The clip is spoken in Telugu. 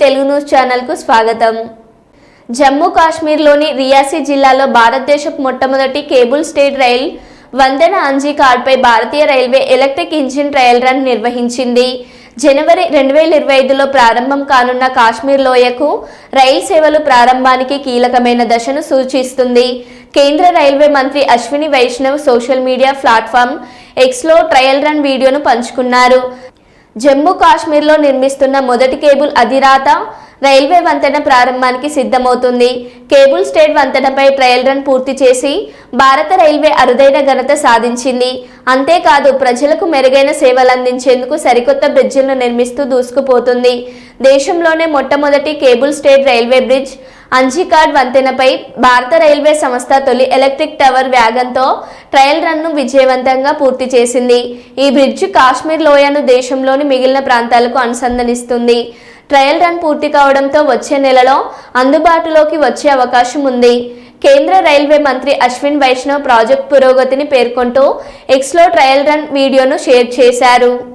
తెలుగు న్యూస్ ఛానల్కు స్వాగతం. జమ్మూ కాశ్మీర్లోని రియాసీ జిల్లాలో భారతదేశపు మొట్టమొదటి కేబుల్ స్టేట్ రైల్ వందన అంజీ కార్డ్పై భారతీయ railway electric engine trial run నిర్వహించింది. జనవరి రెండు వేల ఇరవై ఐదులో ప్రారంభం కానున్న కాశ్మీర్ లోయకు రైలు సేవలు ప్రారంభానికి కీలకమైన దశను సూచిస్తుంది. కేంద్ర రైల్వే మంత్రి Ashwini Vaishnaw social media platform ఎక్స్లో ట్రయల్ రన్ వీడియోను పంచుకున్నారు. జమ్మూ కాశ్మీర్లో నిర్మిస్తున్న మొదటి కేబుల్ అధిరాత రైల్వే వంతెన ప్రారంభానికి సిద్ధమవుతుంది. కేబుల్ స్టేట్ వంతెనపై ట్రయల్ రన్ పూర్తి చేసి భారత రైల్వే అరుదైన ఘనత సాధించింది. అంతేకాదు ప్రజలకు మెరుగైన సేవలు అందించేందుకు సరికొత్త బ్రిడ్జిలను నిర్మిస్తూ దూసుకుపోతుంది. దేశంలోనే మొట్టమొదటి cable stayed railway bridge Anji Khad వంతెనపై భారత రైల్వే సంస్థ తొలి ఎలక్ట్రిక్ టవర్ వ్యాగన్తో ట్రయల్ రన్ను విజయవంతంగా పూర్తి చేసింది. ఈ బ్రిడ్జ్ కాశ్మీర్ లోయను దేశంలోని మిగిలిన ప్రాంతాలకు అనుసంధానిస్తుంది. ట్రయల్ రన్ పూర్తి కావడంతో వచ్చే నెలలో అందుబాటులోకి వచ్చే అవకాశం ఉంది. కేంద్ర రైల్వే మంత్రి అశ్విన్ వైష్ణవ్ ప్రాజెక్ట్ పురోగతిని పేర్కొంటూ ఎక్స్లో ట్రయల్ రన్ వీడియోను షేర్ చేశారు.